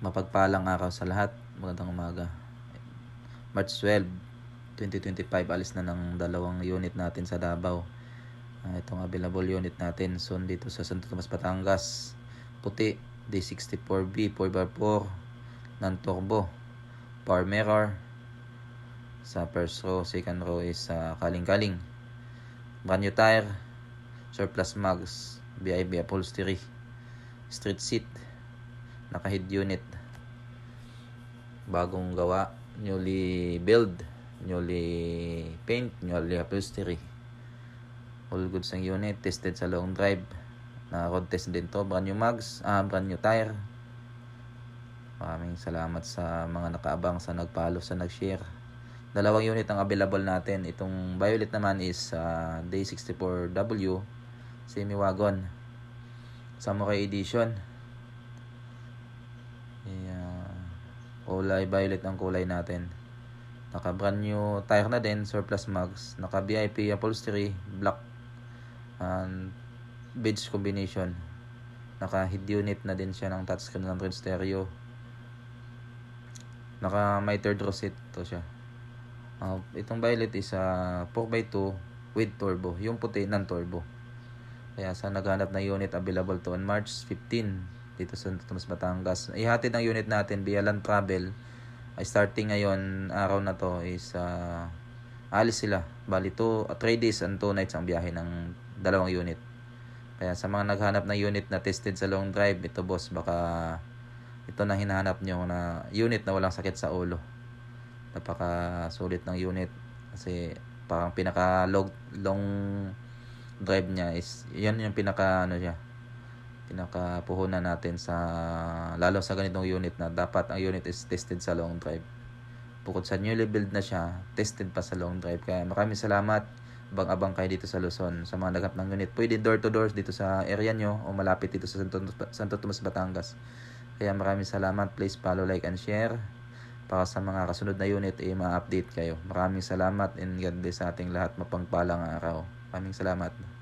Mapagpalang araw sa lahat. Magandang umaga. March 12, 2025, alis na ng dalawang unit natin sa Davao. Uh, itong available unit natin soon dito sa Santo Tomas, Batangas. Puti, D64B 4x4, non-turbo, power mirror. Sa first row, second row is uh, kaling-kaling. Brand new tire, surplus mags, BIB upholstery, street seat, naka-head unit, bagong gawa, newly build, newly paint, newly upholstery. All goods ang unit, tested sa long drive. Na-road test din to, brand new mags, ah, brand new tire. Maraming salamat sa mga nakaabang sa nagpalo, sa nag-share. Dalawang unit ang available natin. Itong violet naman is uh, Day 64W semi-wagon. Samurai Edition. Kulay violet ang kulay natin. Naka brand new tire na din, surplus mags. Naka VIP upholstery, black and beige combination. Naka head unit na din siya ng touchscreen Android stereo. Naka may third row seat to siya. Uh, itong violet is uh, 4x2 with turbo. Yung puti, non-turbo. Kaya sa naghanap na unit available to on March 15 dito sa Tomas Batangas. Ihatid ang unit natin via land travel. Ay starting ngayon, araw na to is uh, alis sila. Bali 2, 3 days and 2 nights ang biyahe ng dalawang unit. Kaya sa mga naghanap na unit na tested sa long drive, ito boss, baka ito na hinahanap nyo na unit na walang sakit sa ulo napaka sulit ng unit kasi parang pinaka long, long drive niya is yan yung pinaka ano siya pinaka puhunan natin sa lalo sa ganitong unit na dapat ang unit is tested sa long drive. Bukod sa newly build na siya tested pa sa long drive. Kaya maraming salamat. Abang-abang kayo dito sa Luzon sa mga nagap ng unit. Pwede door to door dito sa area nyo o malapit dito sa Santo, Santo Tomas Batangas. Kaya maraming salamat. Please follow like and share. Para sa mga kasunod na unit ay eh, ma-update kayo. Maraming salamat and God bless sa ating lahat mapangpalang araw. Maraming salamat.